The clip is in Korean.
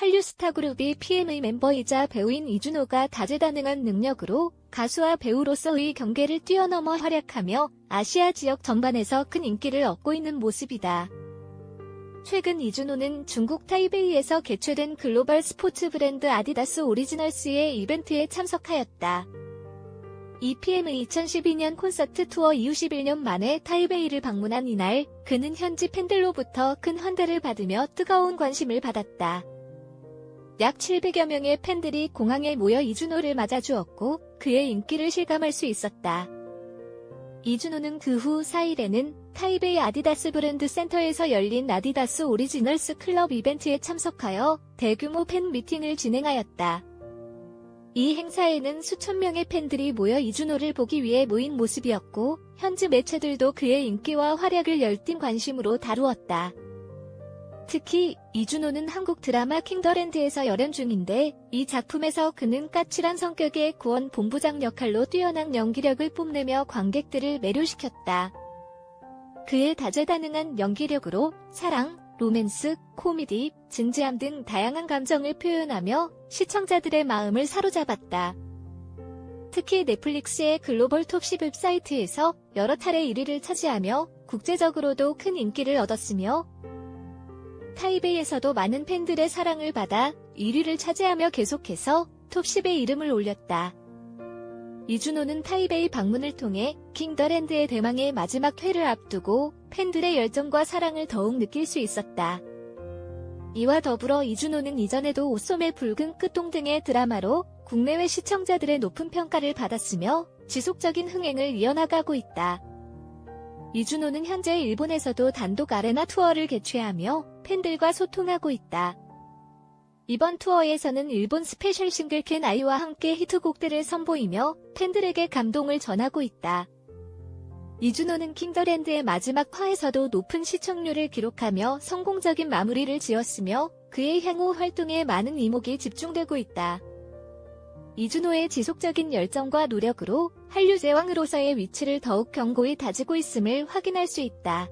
한류 스타그룹이 PM의 멤버이자 배우인 이준호가 다재다능한 능력으로 가수와 배우로서의 경계를 뛰어넘어 활약하며 아시아 지역 전반에서 큰 인기를 얻고 있는 모습이다. 최근 이준호는 중국 타이베이에서 개최된 글로벌 스포츠 브랜드 아디다스 오리지널스의 이벤트에 참석하였다. EPM의 2012년 콘서트 투어 이후 11년 만에 타이베이를 방문한 이날, 그는 현지 팬들로부터 큰 환대를 받으며 뜨거운 관심을 받았다. 약 700여 명의 팬들이 공항에 모여 이준호를 맞아주었고, 그의 인기를 실감할 수 있었다. 이준호는 그 후 4일에는 타이베이 아디다스 브랜드 센터에서 열린 아디다스 오리지널스 클럽 이벤트에 참석하여 대규모 팬 미팅을 진행하였다. 이 행사에는 수천 명의 팬들이 모여 이준호를 보기 위해 모인 모습이었고, 현지 매체들도 그의 인기와 활약을 열띤 관심으로 다루었다. 특히 이준호는 한국 드라마 킹더랜드에서 열연 중인데 이 작품에서 그는 까칠한 성격의 구원 본부장 역할로 뛰어난 연기력을 뽐내며 관객들을 매료시켰다. 그의 다재다능한 연기력으로 사랑, 로맨스, 코미디, 진지함 등 다양한 감정을 표현하며 시청자들의 마음을 사로잡았다. 특히 넷플릭스의 글로벌 톱10 웹사이트에서 여러 차례 1위를 차지하며 국제적으로도 큰 인기를 얻었으며 타이베이에서도 많은 팬들의 사랑을 받아 1위를 차지하며 계속해서 톱10에 이름을 올렸다. 이준호는 타이베이 방문을 통해 킹더랜드의 대망의 마지막 회를 앞두고 팬들의 열정과 사랑을 더욱 느낄 수 있었다. 이와 더불어 이준호는 이전에도 옷소매 붉은 끝동 등의 드라마로 국내외 시청자들의 높은 평가를 받았으며 지속적인 흥행을 이어나가고 있다. 이준호는 현재 일본에서도 단독 아레나 투어를 개최하며 팬들과 소통하고 있다. 이번 투어에서는 일본 스페셜 싱글 캔 아이와 함께 히트곡들을 선보이며 팬들에게 감동을 전하고 있다. 이준호는 킹더랜드의 마지막 화에서도 높은 시청률을 기록하며 성공적인 마무리를 지었으며 그의 향후 활동에 많은 이목이 집중되고 있다. 이준호의 지속적인 열정과 노력으로 한류 제왕으로서의 위치를 더욱 견고히 다지고 있음을 확인할 수 있다.